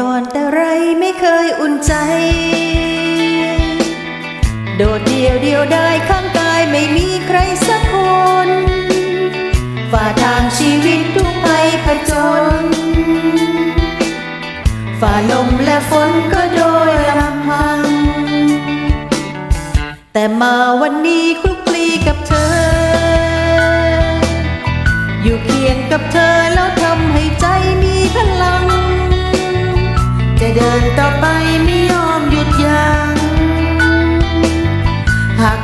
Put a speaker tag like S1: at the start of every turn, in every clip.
S1: ตอนแต่ไรไม่เคยอุ่นใจ โดดเดียวเดียวได้ข้างกายไม่มีใครสักคน ฝ่าทางชีวิตทุกภัยผจญฝ่าลมและฝนก็โดยลำพัง แต่มาวันนี้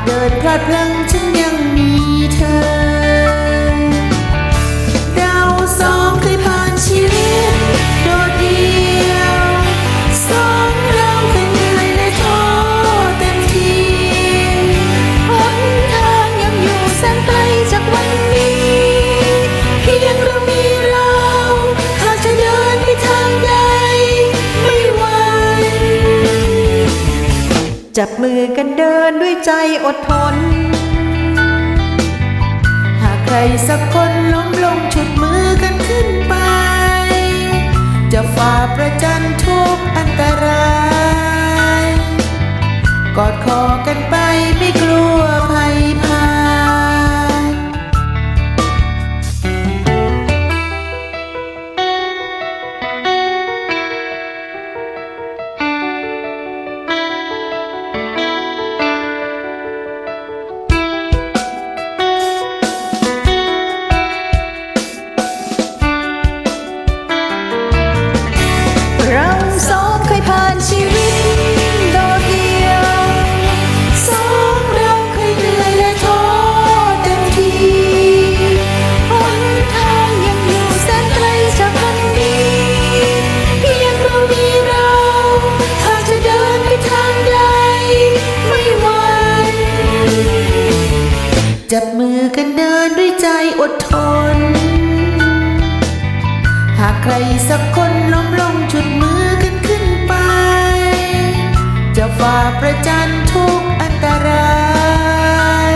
S2: เดินพลาดพลั้งฉันยังมีเธอ
S1: จับมือกันเดินด้วยใจอดทน
S2: หากใครสักคนล้มลงชุดมือกันขึ้นไป จะฝ่าประจันทุกอันตราย กอดคอ จับมือกันเดินด้วยใจอดทน หากใครสักคนล้มลงจุดมือกันขึ้นไป จะฝ่าประจันทุกอันตราย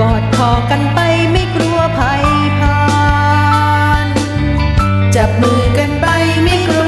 S1: กอดคอกันไปไม่กลัวภัยพาน
S2: จับมือกันไปไม
S1: ่กลัว